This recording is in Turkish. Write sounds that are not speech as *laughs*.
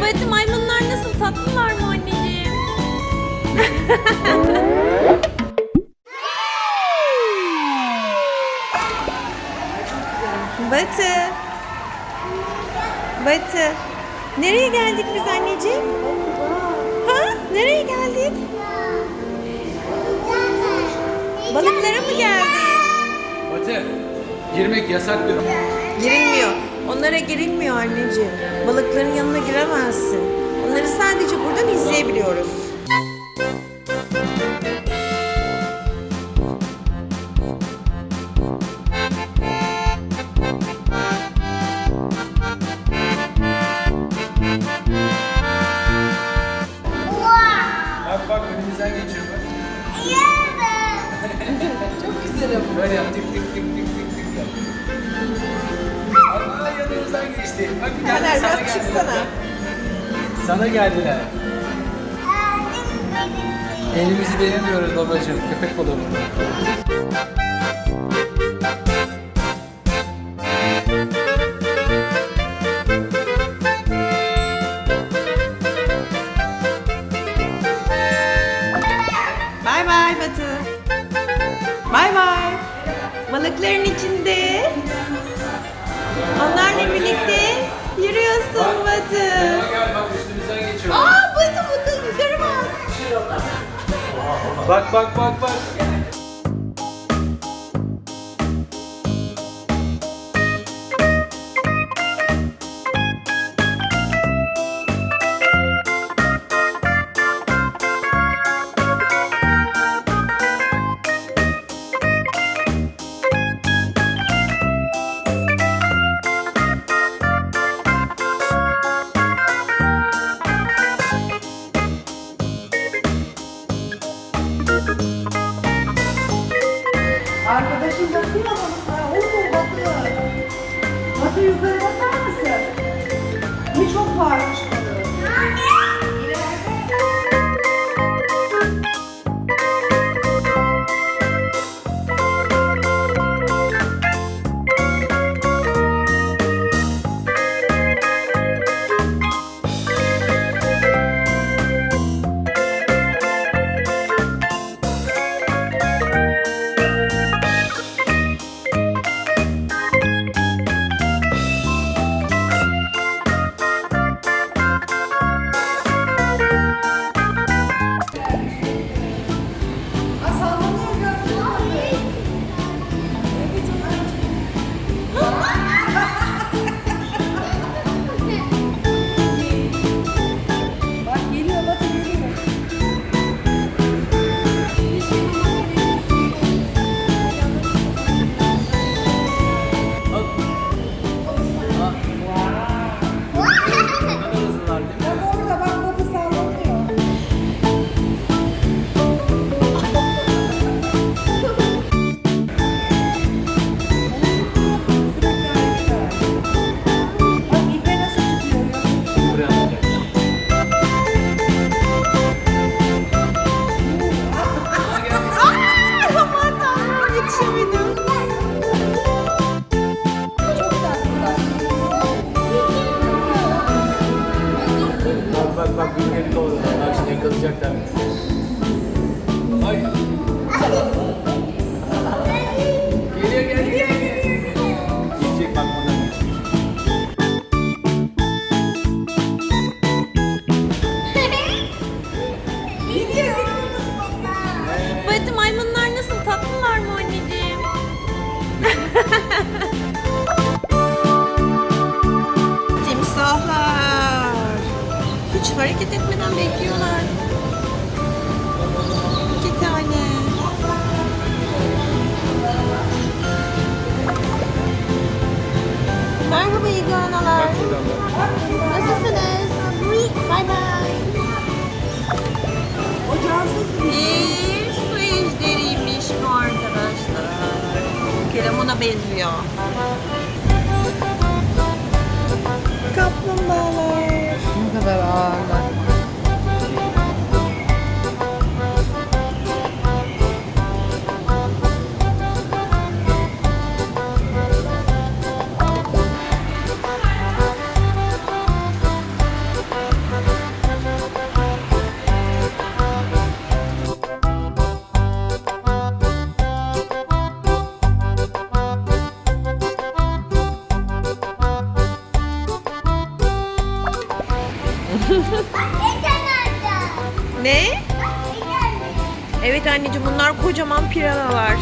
Batı maymunlar nasıl tatlılar mı anneciğim? Batı. Batı. Nereye geldik biz anneciğim? Ha? Nereye geldik? Balıklara mı geldik? Batı. Girmek yasak diyorum. Girilmiyor. Onlara girilmiyor anneciğim. Balıkların yanına giremezsin. Onları sadece buradan izleyebiliyoruz. Aa yanımızdan geçti. Bak bir tane sana biraz geldi. çıksana. Sana geldiler. Elimizi denemiyoruz babacığım. Köpek balığı bunlar. Bay bay Batı. Balıkların içinde. Onlarla birlikte yürüyorsun Batı. Aa Batı bakın yukarı bak. Bak bak bak bak. 진짜 흘러가니까 온통 마트가 마트 유가에 다 따랐어요. 이쪽 봐. Batı maymunlar nasıl tatlılar mı anneciğim? *laughs* Timsahlar. Hiç hareket etmeden bekliyorlar. İki tane. Merhaba iguanalar. Bak benziyor. Ne? Evet anneciğim bunlar kocaman piranalar.